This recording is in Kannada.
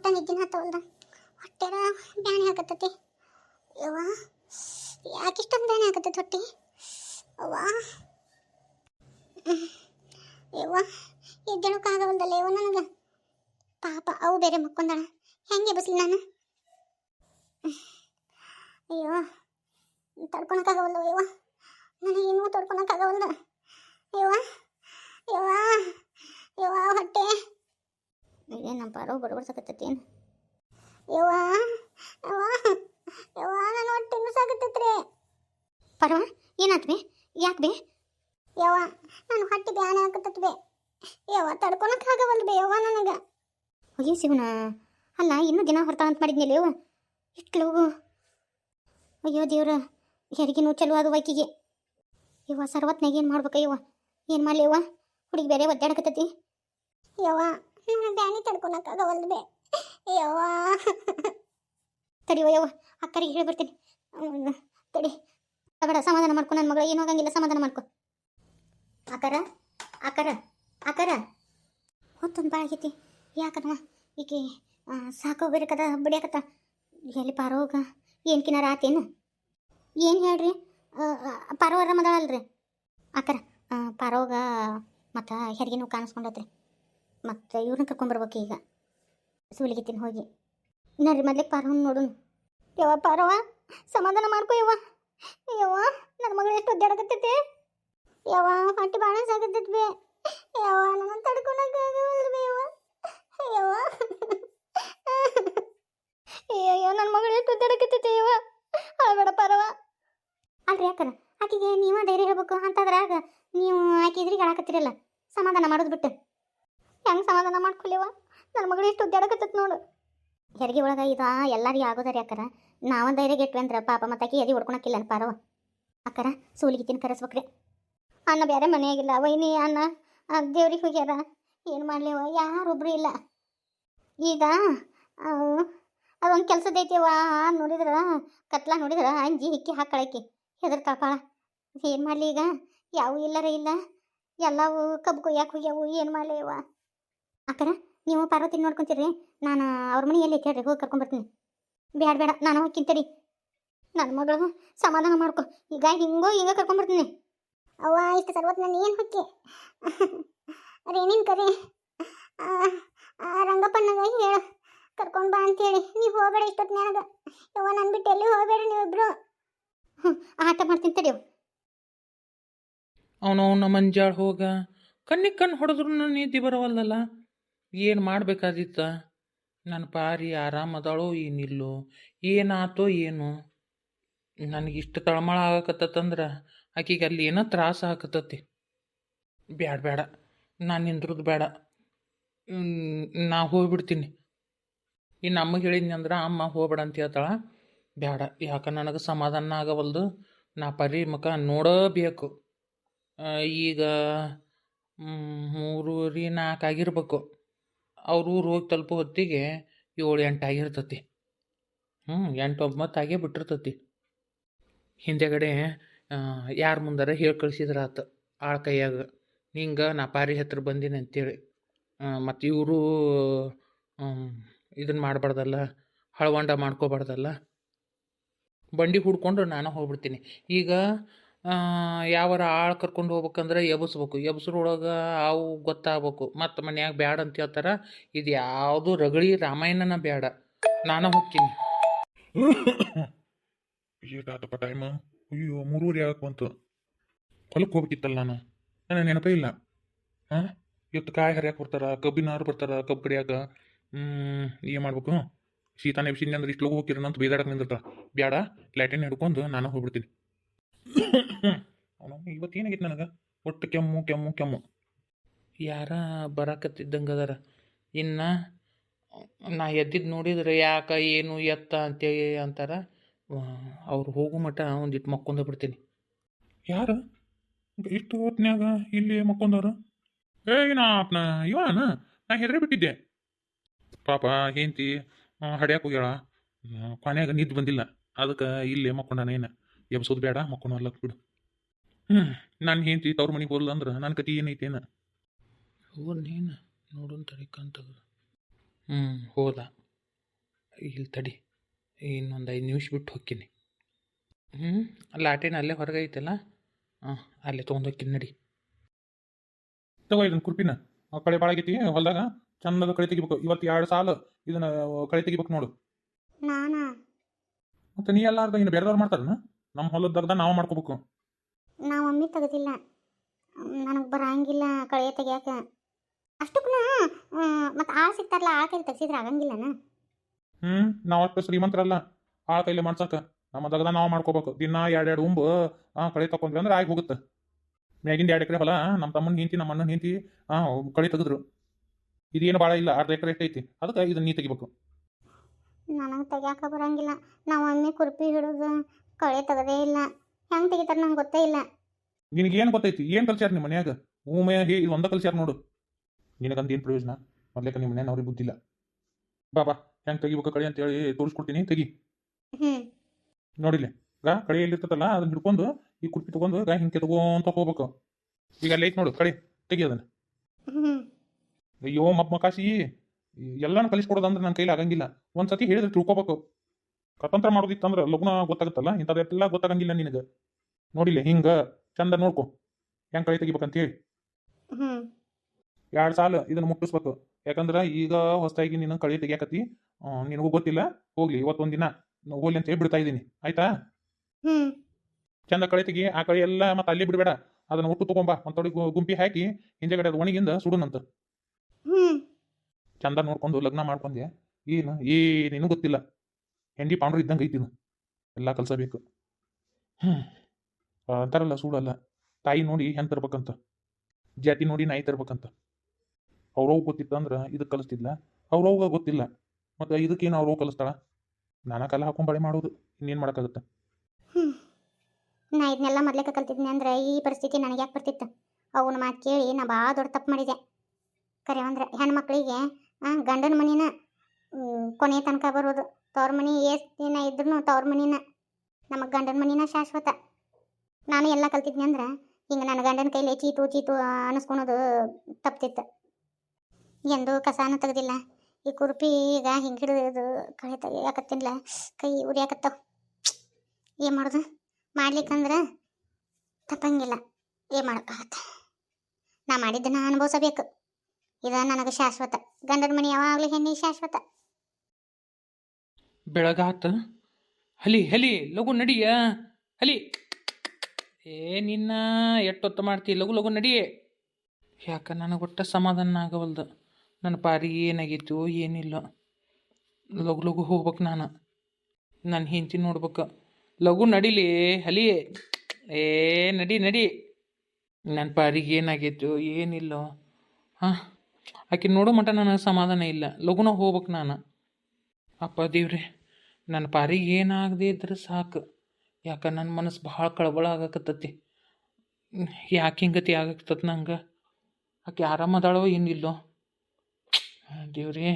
ಒಟ್ಟ ನಿದ್ದಿನ ಹತ್ತವಲ್ದ ಹೊಟ್ಟೆರ ಬ್ಯಾನೆ ಹಾಕತ್ತತಿ ಯವ್ವ ಯಾಕೆ ಇಷ್ಟೊಂದು ಬ್ಯಾಣಿ ಹಾಕತ್ತೈತಿ ಹೊಟ್ಟೆ? ಅವ್ವ. ಯವ್ವ ಎದ್ದೇಳಕ್ಕಾಗವಲ್ದಲ್ಲ ಯವ್ವ ನನಗೆ? ಪಾಪ, ಅವು ಬೇರೆ ಮಕ್ಕೊಂದಾಳ. ಹೆಂಗೆ ಬಸ್ಲಿ ನಾನು. ಅಯ್ಯೋ ತಡ್ಕೊಳಕ್ಕಾಗವಲ್ಲ ಯವ್ವ. ನನಗೇನು ತಡ್ಕೊಳಕ್ಕಾಗವಲ್ದ ಯವ್ವ ಯವ್ವ ಯವ್ವ ಹೊಟ್ಟೆ. ಏನಪ್ಪ ರೋ ಬಡಬಡ್ಸಕತ್ತೈತಿ ಏನು? ಯವ್ವ ಯವ್ವ ಯವ್ವ ನನ್ನ ಹೊಟ್ಟೆ ಪರವ, ಏನಾತ್ ಬೇ? ಯಾಕೆ ಬೇ? ಯವ್ವ, ನಾನು ಹೊಟ್ಟೆ ಬ್ಯಾನೆ ಹಾಕತ್ತೈತಿ ಬೇ. ಯವ್ವ ಆಗವಲ್ ಬೇ, ಯವ್ವ ನನಗೆ. ಅಯ್ಯೋ ಶಿವನ ಅಲ್ಲ, ಇನ್ನೂ ದಿನ ಹೊರತ ಅಂತ ಮಾಡಿದ್ನಲ್ಲ ಯವ್ವ? ಇಷ್ಟು ಲಗು ಅಯ್ಯೋ, ದೇವ್ರ ಹೆರಿಗಿನೂ ಚಲೋ ಅದು ವೈಕಿಗೆ. ಯವ್ವ, ಸರ್ವತ್ನಾಗ ಏನು ಮಾಡ್ಬೇಕ ಯವ್ವ? ಏನು ಮಾಡಲಿ ಯವ್ವ? ಹುಡುಗಿ ಬೇರೆ ಒದ್ದಾಡಕತ್ತೈತಿ. ಯವ್ವ ಬ್ಯಾನಿ ತಡ್ಕೊಳಕ್ಕಾಗವಲ್ದು ಬೇ. ಯವ್ವ. ತಡಿವ ಯವ್ವ ಅಕ್ಕರಿಗೆ ಹೇಳಿ ಬರ್ತೀನಿ ತಡಿ. ಬೇಡ ಸಮಾಧಾನ ಮಾಡ್ಕೊ ನನ್ನ ಮಗಳ. ಏನೂ ಆಗಂಗಿಲ್ಲ, ಸಮಾಧಾನ ಮಾಡ್ಕೊ. ಆಕಾರ ಆಕರ ಆಕಾರ ಹೊತ್ತೊಂದು ಭಾಳ ಆಗೈತಿ. ಯಾಕನವ ಈಕೆ ಸಾಕು ಬೇರೆಕದ ಬಡಿಯಾಕತ್ತ. ಎಲ್ಲಿ ಪಾರೋಗ ಏನು ಕಿನಾರ ಆತೇನು ಏನು? ಹೇಳ್ರಿ? ಪಾರೋ ಮದಳಲ್ರಿ ಆಕರ ಪಾರೋಗ ಮತ್ತು ಹೆರಿಗೆನೂ ಕಾಣಿಸ್ಕೊಂಡತ್ರಿ. ಮತ್ತು ಇವ್ರನ್ನ ಕರ್ಕೊಂಬರ್ಬೇಕು ಈಗ. ಸೂಲಿಗಿತ್ತೀನಿ ಹೋಗಿ. ನಡ್ರಿ ಮೊದ್ಲಿಗೆ ಪಾರವನ್ನ ನೋಡೋನು. ಯವ್ವ ಪಾರವ ಸಮಾಧಾನ ಮಾಡ್ಕೊ ಯವ್ವ. ಯವ್ವ ನನ್ನ ಮಗಳು ಎಷ್ಟು ಒದ್ದಾಡಕತ್ತೈತೆ? ಯವ್ವ, ಹೊಟ್ಟೆ ಭಾಳ ಸಾಕತ್ತೈತಿ ಬೇ. ಯವ್ವ ನನ್ನ ತಡ್ಕೊಳಕ್ಕಾಗವಲ್ದು ಬೇ ಯವ್ವ. ಯವ್ವ. ಅಯ್ಯಯ್ಯೋ ನನ್ನ ಮಗಳು ಎಷ್ಟು ಒದ್ದಾಡಕತ್ತೈತೆ ಯವ್ವ. ಅಳಬೇಡ ಪಾರವ ಅಲ್ರಿ ಯಾಕರ ಆಕೆಗೆ ನೀವ ಧೈರ್ಯ ಹೇಳ್ಬೇಕು ಅಂತದ್ರಾಗ ನೀವು ಆಕೆ ಎದುರಿಗೆ ಆಳಕತ್ತಿರಲ್ಲ ಸಮಾಧಾನ ಮಾಡೋದು ಬಿಟ್ಟು. ಹೆಂಗೆ ಸಮಾಧಾನ ಮಾಡ್ಕೊಲಿವ ನನ್ನ ಮಗಳು ಇಷ್ಟು ಒದ್ದಾಡಕತ್ತೈತಿ ನೋಡು. ಹೆರಿಗೆ ಒಳಗೆ ಇದು ಎಲ್ಲರಿಗೂ ಆಗೋದಾರಿ ಅಕ್ಕರ. ನಾವ ಧೈರ್ಯ ಅಂದ್ರೆ ಪಾಪ ಮತ್ತಾಕಿ ಎದಿ ಹೊಡ್ಕೊಳಕ್ಕಿಲ್ಲ ಪಾರವ ಅಕ್ಕರ ಸೂಲಿಗಿತ್ತಿನ ಕರೆಸ್ಬೇಕ್ರಿ. ಅನ್ನ ಬೇರೆ ಮನೆಯಾಗಿಲ್ಲ. ವೈನಿ ಅನ್ನ ದೇವ್ರಿಗೆ ಹೋಗ್ಯಾರ. ಏನು ಮಾಡ್ಲಿವ ಯಾರೊಬ್ರು ಇಲ್ಲ. ಈಗ ಅದೊಂದು ಕೆಲಸದೈತಿವ ನೋಡಿದ್ರ, ಕತ್ಲ ನೋಡಿದ್ರ, ಅಂಜಿ ಹಿಕ್ಕಿ ಹಾಕಳಕಿ ಹೆದರ್ ಕಳ್ಪಾಳ ಏನು ಮಾಡಲಿ ಈಗ? ಯಾವ ಇಲ್ಲರ ಇಲ್ಲ. ಎಲ್ಲವೂ ಕಬ್ಬು ಕೊಯ್ಯಾಕೆ ಹೋಗ್ಯಾವು. ಏನು ಮಾಡಲಿ ಇವ ಅಕ್ಕರ ನೀವು ಪಾರ್ವತಿ ನೋಡ್ಕೊಂತೀರಿ. ನಾನು ಅವ್ರ ಮನೆ ಎಲ್ಲಿ ಕೇಳ್ರಿ ಹೋಗಿ ಕರ್ಕೊಂಬರ್ತೀನಿ ಬೇಡ ಬೇಡ ನಾನು ಹೋಗ್ಕಿಂತೇರಿ ನನ್ನ ಮಗಳು ಸಮಾಧಾನ ಮಾಡ್ಕೊ. ಈಗ ಹಿಂಗೋ ಹಿಂಗೆ ಕರ್ಕೊಂಬರ್ತೀನಿ ಅವ್ವ ಇಷ್ಟು ಸರ್ವತ್ ನಾನು ಏನು ಹೊಕ್ಕಿ? ರೇಣಿನ ಕರಿ. ರಂಗಪ್ಪಣ್ಣಗ ಹೇಳು. ಕರ್ಕೊಂಡು ಬಾ ಅಂತೇಳಿ. ನೀವು ಹೋಗಬೇಡ ಇಷ್ಟೊತ್ತಿನಾಗ ಯವ್ವ ನನ್ನ ಬಿಟ್ಟು ಎಲ್ಲಿ ಹೋಗಬೇಡ ನೀವಿಬ್ರು. ಹ್ಞೂ ಆಟ ಮಾಡ್ತೀನಿ ತಡಿಯೋ ಅವನವನ ಅವನ ಮಂಜಾಳ ಹೋಗ. ಕಣ್ಣಿಗೆ ಕಣ್ಣು ಹೊಡೆದ್ರು ನಿದ್ದೆ ಬರವಲ್ದಲ್ಲ. ಏನು ಮಾಡಬೇಕಾದಿತ್ತ ನನ್ನ ಪಾರಿ ಆರಾಮದಾಳೋ ಏನಿಲ್ಲೋ? ಏನಾತೋ ಏನು? ನನಗೆ ಇಷ್ಟು ತಳಮಳ ಆಗಕತ್ತಂದ್ರೆ ಆಕಿಗೆ ಅಲ್ಲಿ ಏನೋ ತ್ರಾಸ ಆಗಕತ್ತತಿ. ಬ್ಯಾಡ ಬೇಡ ನಾನು ನಿಂದ್ರದ್ದು ಬೇಡ ನಾ ಹೋಗ್ಬಿಡ್ತೀನಿ. ಇನ್ನು ಅಮ್ಮಗೆ ಹೇಳಿದ್ನಿ ಅಂದ್ರೆ, ಅಮ್ಮ, ಹೋಗ್ಬೇಡ ಅಂತ ಹೇಳ್ತಾಳ. ಬೇಡ ಯಾಕೆ ನನಗೆ ಸಮಾಧಾನ ಆಗವಲ್ದು. ನಾ ಪರಿ ಮುಖ ನೋಡಬೇಕು ಈಗ ಮೂರುವರೆ ನಾಲ್ಕು ಆಗಿರ್ಬೇಕು. ಅವ್ರ ಊರು ಹೋಗಿ ತಲುಪೋ ಹೊತ್ತಿಗೆ ಏಳು ಎಂಟು ಆಗಿರ್ತತಿ. ಹ್ಞೂ ಎಂಟು ಒಂಬತ್ತು ಆಗೇ ಬಿಟ್ಟಿರ್ತತಿ. ಹಿಂದೆಗಡೆ ಯಾರ ಮುಂದಾರ ಹೇಳಿ ಕಳ್ಸಿದ್ರಾತ ಆಳ ಕೈಯಾಗ. ಹಿಂಗೆ ನಾ ಪಾರಿ ಹತ್ರ ಬಂದೀನಿ ಅಂತೇಳಿ. ಮತ್ತು ಇವರು ಇದನ್ನು ಮಾಡಬಾರ್ದಲ್ಲ, ಹಳವಂಡ ಮಾಡ್ಕೋಬಾರ್ದಲ್ಲ. ಬಂಡಿ ಹುಡ್ಕೊಂಡು ನಾನು ಹೋಗ್ಬಿಡ್ತೀನಿ. ಈಗ ಯಾವಾರ ಆಳು ಕರ್ಕೊಂಡು ಹೋಗ್ಬೇಕಂದ್ರೆ ಎಬ್ಸ್ಬೇಕು. ಎಬ್ಸ್ರೊಳಗೆ ಅವು ಗೊತ್ತಾಗಬೇಕು. ಮತ್ತು ಮನ್ಯಾಗ ಬ್ಯಾಡ ಅಂತ ಹೇಳ್ತಾರೆ, ಇದು ಯಾವುದು ರಗಳಿ ರಾಮಾಯಣನ ಬೇಡ ನಾನು ಹೋಗ್ತೀನಿ. ಏಟಾತಪ್ಪ ಟೈಮ್ ಅಯ್ಯೋ ಮೂರುವರೆ ಆಗಕ್ಕೆ ಬಂತು? ಹೊಲಕ್ಕೆ ಹೋಗ್ಬೇಕಿತ್ತಲ್ಲ ನಾನು? ನನಗೆ ನೆನಪೇ ಇಲ್ಲ. ಹಾಂ ಇವತ್ತು ಕಾಯಿ ಹರಿಯಕ್ಕೆ ಬರ್ತಾರ ಕಬ್ಬಿನಾರು ಬರ್ತಾರ ಕಬ್ಬು ಕಡಿಯಾಕ ಏನು ಮಾಡ್ಬೇಕು? ಸೀತಾನೆ ಬಿಸಿ ಅಂದ್ರೆ ಇಷ್ಟು ಹೋಗಿರೋಣ ಅಂತ ಬೇದಾಡಕ್ಕೆ ನಿಂದಿರ್ತಾರ ಬ್ಯಾಡ ಲ್ಯಾಟಿನ್ ಹಿಡ್ಕೊಂಡು ನಾನು ಹೋಗ್ಬಿಡ್ತೀನಿ. ಅವನು ಇವತ್ತು ಏನಾಗಿತ್ತು ನನಗೆ? ಒಟ್ಟು ಕೆಮ್ಮು ಕೆಮ್ಮು ಕೆಮ್ಮು. ಯಾರ ಬರಾಕತ್ತಿದ್ದಂಗೆ ಅದಾರ? ಇನ್ನು ನಾ ಎದ್ದಿದ್ದು ನೋಡಿದ್ರೆ ಯಾಕೆ ಏನು ಎತ್ತ ಅಂತೇಳಿ ಅಂತಾರ. ಅವ್ರು ಹೋಗೋ ಮಟ್ಟ ಒಂದಿಟ್ಟು ಮಕ್ಕೊಂದ ಬಿಡ್ತೀನಿ. ಯಾರು? ಇಷ್ಟು ಹೊತ್ನ್ಯಾಗ ಇಲ್ಲಿ ಮಕ್ಕೊಂದವ್ರು ಏ ನಾಪ್ನ ಇವನ ನಾ ಹೆದರೇ ಬಿಟ್ಟಿದ್ದೆ. ಪಾಪ ಹೆಂಡ್ತಿ ಹಡ್ಯಾಕ ಹೋಗ್ಯಾಳ. ಕೊನೆಯಾಗ ನಿದ್ದು ಬಂದಿಲ್ಲ. ಅದಕ್ಕೆ ಇಲ್ಲಿ ಮಕ್ಕೊಂಡಾನ ಏನು ಎಬ್ಸೋದು ಬೇಡ ಮಕ್ಕಳು ಅಲ್ಲಕ್ ಬಿಡು. ಹ್ಞೂ ನಾನು ಹೇಳ್ತಿ ತವ್ರ ಮನೆಗೆ ಹೋಗಲ್ಲ ಅಂದ್ರೆ ನನ್ನ ಕತಿ ಏನೈತೇನ ಏನು? ನೀನು ನೋಡೋನ್ ತಡಿಕಂತ ಹ್ಞೂ ಹೋದ. ಇಲ್ಲಿ ತಡಿ ಇನ್ನೊಂದು ಐದು ನಿಮಿಷ ಬಿಟ್ಟು ಹೋಗ್ತೀನಿ ಹ್ಞೂ ಲಾಟೇನ್ ಅಲ್ಲೇ ಹೊರಗೆ ಐತಲ್ಲ ಹಾಂ ಅಲ್ಲೇ ತೊಗೊಂಡೋಗ್ತೀನಿ ನಡಿ. ತಗೋ ಇದನ್ನ ಕುರ್ಪಿನ. ಆ ಕಳೆ ಭಾಳ ಆಗೈತಿ ಹೊಲ್ದಾಗ ಚಂದಾಗ ಕಳೆ ತೆಗಿಬೇಕು. ಇವತ್ತು ಎರಡು ಸಾಲ ಇದನ್ನ ಕಳೆ ತೆಗಿಬೇಕು ನೋಡು. ಮತ್ತೆ ನೀ ಎಲ್ಲಾರ್ದ ಇನ್ನು ಬೇರೆದವ್ರು ಮಾಡ್ತಾರನ? ನಮ್ಮ ಹೊಲದ ಹೊಲದಾಗ ನಾವು ಮಾಡ್ಕೋಬೇಕು. ನಾವು ಒಮ್ಮೆ ತೆಗೆದಿಲ್ಲ. ನನಗೆ ಬರಂಗಿಲ್ಲ ಕಳೆ ತೆಗಿಯಾಕ. ಅಷ್ಟಕ್ಕೂ ಮತ್ತೆ ಆಳು ಸಿಗ್ತಾರಲ್ಲ ಆ ಕೈಲಿ ತೆಗ್ಸಿದ್ರೆ ಆಗಂಗಿಲ್ಲನ? ಹ್ಮ್ ನಾವು ಅಷ್ಟು ಶ್ರೀಮಂತರಲ್ಲ ಆ ಕೈಲಿ ಮಾಡ್ಸಕ. ನಮ್ಮ ದಗದ ನಾವು ಮಾಡ್ಕೋಬೇಕು. ದಿನ ಎರಡೆರಡು ಎರಡು ಉಂಬು ಆ ಕಳೆ ತಕೊಂಡ್ವಿ ಅಂದ್ರೆ ಆಗಿ ಹೋಗುತ್ತೆ. ಮ್ಯಾಗಿಂದ ಎರಡು ಎಕರೆ ಹೊಲ ನಮ್ಮ ತಮ್ಮನ ಹಿಂತಿ ನಮ್ಮ ಅಣ್ಣನ ಹಿಂತಿ ಆ ಕಳೆ ತೆಗೆದ್ರು. ಇದೇನು ಭಾಳ ಇಲ್ಲ ಅರ್ಧ ಎಕರೆ ಎಷ್ಟೈತಿ ಅದಕ್ಕೆ ಇದನ್ನ ನೀ ತೆಗಿಬೇಕು. ನನಗೆ ತೆಗಿಯಾಕ ಬರಂಗಿಲ್ಲ. ನಾವು ಒಮ್ಮೆ ಕುರ್ಪಿ ಹಿಡಿದು ಕಳೆ ತೆಗದೇ ಇಲ್ಲ. ಹೆಂಗ್ ತೆಗಿತಾರೆ ನಂಗೆ ಗೊತ್ತೇ ಇಲ್ಲ. ನಿನಗೆ ಏನು ಗೊತ್ತೈತಿ? ಏನು ಕಲ್ಸ್ಯಾರ ನಿಮ್ಮ ಮನ್ಯಾಗ? ಊಮೆ ಹೇ ಇದು ಒಂದ ಕಲ್ಸ್ಯಾರ ನೋಡು. ನಿನಗಂತ ಏನು ಪ್ರಯೋಜನ? ಮೊದ್ಲೇಕ ನಿಮ್ಮ ಮನ್ಯಾಗ ಅವ್ರಿಗೆ ಬುದ್ಧಿಲ್ಲ ಬಾ ಬಾ ಹೆಂಗೆ ತೆಗಿಬೇಕು ಕಳೆ ಅಂತೇಳಿ ತೋರಿಸ್ಕೊಡ್ತೀನಿ ತೆಗಿ. ಹ್ಞೂ ನೋಡಿಲ್ಲ? ಗಾ ಕಳೆ ಎಲ್ಲಿರ್ತದಲ್ಲ ಅದನ್ನ ಹಿಡ್ಕೊಂಡು ಈ ಕುರ್ಪಿ ತಗೊಂಡು ಗಾ ಹಿಂಗೆ ತಗೋಂತ ಹೋಗ್ಬೇಕು. ಈಗ ಅಲ್ಲಿ ಐತಿ ನೋಡು ಕಳೆ ತೆಗಿ ಅದನ್ನ. ಅಯ್ಯೋ ಮಪ್ ಮಕಾಸಿ ಎಲ್ಲಾನು ಕಲಿಸ್ಕೊಡೋದು ಅಂದ್ರೆ ನನ್ನ ಕೈಲಿ ಆಗಂಗಿಲ್ಲ. ಒಂದ್ಸತಿ ಹೇಳಿದ್ರೆ ತಿಳ್ಕೊಬೇಕು. ಕತಂತ್ರ ಮಾಡೋದಿತ್ತಂದ್ರೆ ಲಗ್ನ ಗೊತ್ತಾಗುತ್ತಲ್ಲ? ಇಂಥದ್ದೆಲ್ಲ ಗೊತ್ತಾಗಂಗಿಲ್ಲ ನಿನಗೆ. ನೋಡಿಲ್ಲ ಹಿಂಗ ಚಂದ ನೋಡ್ಕೊ. ಹೆಂಗ್ ಕಳೆ ತೆಗಿಬೇಕಂತ ಹೇಳಿ ಎರಡ್ ಸಾಲ ಇದನ್ನ ಮುಟ್ಟಿಸ್ಬೇಕು. ಯಾಕಂದ್ರೆ ಈಗ ಹೊಸದಾಗಿ ನಿನ್ನ ಕಳೆ ತೆಗಿಯಾಕತಿ ನಿನಗೂ ಗೊತ್ತಿಲ್ಲ. ಹೋಗ್ಲಿ ಇವತ್ತೊಂದ್ ದಿನ ಹೋಗ್ಲಿ ಅಂತ ಹೇಳಿ ಬಿಡ್ತಾ ಇದ್ದೀನಿ. ಆಯ್ತಾ? ಚಂದ ಕಳೆ ತೆಗಿ ಆ ಕಳೆ ಎಲ್ಲ ಮತ್ತೆ ಅಲ್ಲಿ ಬಿಡಬೇಡ. ಅದನ್ನ ಒಟ್ಟು ತಗೊಂಬಾ. ತೊಡಿ ಗುಂಪಿ ಹಾಕಿ ಹಿಂದೆಗಡೆ ಅದು ಒಣಗಿಂದ ಸುಡುನಂತ ಚಂದ ನೋಡ್ಕೊಂಡು ಲಗ್ನ ಮಾಡ್ಕೊಂಡೆ ಏನು? ಏನೇನು ಗೊತ್ತಿಲ್ಲ. ಹೆಂಡಿ ಪಾಂಡ್ರು ಇದ್ದಂಗೆ ಐತಿ. ಎಲ್ಲ ಕಲ್ಸಬೇಕು ಅಂತಾರಲ್ಲ, ಸುಡಲ್ಲ. ತಾಯಿ ನೋಡಿ ಹೆಂಗೆ ತರ್ಬೇಕಂತ. ಜಾತಿ ನೋಡಿ ನಾಯಿ ತರ್ಬೇಕಂತ. ಅವ್ರವ್ ಗೊತ್ತಿತ್ತು ಅಂದ್ರೆ ಇದಕ್ಕೆ ಕಲಿಸ್ತಿದ್ಲ. ಅವ್ರವ್ಗ ಗೊತ್ತಿಲ್ಲ. ಮತ್ತು ಇದಕ್ಕೇನು ಅವ್ರವ್ ಕಲಿಸ್ತಾಳ? ನಾನಾ ಕಲ ಹಾಕೊಂಬಳೆ ಮಾಡೋದು. ಇನ್ನೇನು ಮಾಡೋಕ್ಕಾಗುತ್ತೆ? ನಾ ಇದನ್ನೆಲ್ಲ ಮೊದ್ಲೇಕ ಕಲ್ತಿದ್ನಿ ಅಂದ್ರೆ ಈ ಪರಿಸ್ಥಿತಿ ನನಗೆ ಯಾಕೆ ಬರ್ತಿತ್ತು. ಅವನ ಮಾತು ಕೇಳಿ ನಾ ಭಾಳ ದೊಡ್ಡ ತಪ್ಪು ಮಾಡಿದೆ. ಕರೆ, ಅಂದ್ರೆ ಹೆಣ್ಮಕ್ಳಿಗೆ ಗಂಡನ ಮನಿನ ಕೊನೆ ತನಕ ಬರೋದು. ತವ್ರ ಮನಿ ಎಷ್ಟು ದಿನ ಇದ್ರೂ ತವ್ರ ಮನಿನ, ನಮ್ಮ ಗಂಡನ ಮನಿನ ಶಾಶ್ವತ. ನಾನು ಎಲ್ಲ ಕಲ್ತಿದ್ನಿ ಅಂದ್ರೆ, ಹಿಂಗೆ ನನ್ನ ಗಂಡನ ಕೈಲಿ ಚೀತು ಚೀತು ಅನ್ನಿಸ್ಕೊಳೋದು ತಪ್ತಿತ್ತು. ಎಂದು ಕಸಾನ ತೆಗೆದಿಲ್ಲ. ಈ ಕುರುಪಿ ಈಗ ಹಿಂಗೆ ಹಿಡಿದು ಕಳೆ ತೆಗಿಯಾಕತ್ತಿಲ್ಲ ಕೈ ಉರಿಯಾಕತ್ತವ. ಏನು ಮಾಡೋದು? ಮಾಡ್ಲಿಕ್ಕಂದ್ರೆ ತಪ್ಪಂಗಿಲ್ಲ. ಏನು ಮಾಡೋಕ್ಕಾಗತ್ತೆ? ನಾ ಮಾಡಿದ್ದನ್ನ ಅನುಭವಿಸಬೇಕು. ಇದು ನನಗೆ ಶಾಶ್ವತ. ಗಂಡನ ಮನೆ ಯಾವಾಗಲೂ ಹೆಣ್ಣಿ ಶಾಶ್ವತ. ಬೆಳಗಾತ? ಹಲಿ ಹಲಿ ಲಘು ನಡಿಯ? ಹಲಿ. ಏ, ನಿನ್ನ ಎಟ್ಟೊತ್ತು ಮಾಡ್ತಿ? ಲಘು ಲಘು ನಡಿಯೇ. ಯಾಕೆ ನನಗೆ ಒಟ್ಟ ಸಮಾಧಾನ ಆಗವಲ್ದು? ನನ್ನ ಪಾರಿ ಏನಾಗಿತ್ತು? ಏನಿಲ್ಲ. ಲಘು ಲಘು ಹೋಗ್ಬೇಕು ನಾನು. ನನ್ನ ಹೆಂಡತಿ ನೋಡ್ಬೇಕು. ಲಘು ನಡಿಲಿ, ಹಲಿ. ಏ, ನಡಿ ನಡಿ. ನನ್ನ ಪಾರಿಗೆ ಏನಾಗಿತ್ತು? ಏನಿಲ್ಲ. ಹಾಂ? ಆಕೆ ನೋಡೋ ಮಟ್ಟ ನನಗೆ ಸಮಾಧಾನ ಇಲ್ಲ. ಲಘುನ ಹೋಗ್ಬೇಕು ನಾನು. ಅಪ್ಪ ದೇವ್ರಿ, ನನ್ನ ಪಾರಿಗೆ ಏನಾಗದೆ ಇದ್ರೆ ಸಾಕು. ಯಾಕೆ ನನ್ನ ಮನಸ್ಸು ಭಾಳ ಕಳವಳ ಆಗಕತ್ತತಿ. ಯಾಕೆ ಹಿಂಗತಿ ಆಗಕತ್ತದ ನಂಗೆ? ಆಕೆ ಆರಾಮದಾಳೋ ಏನಿಲ್ಲೋ ದೇವ್ರೇ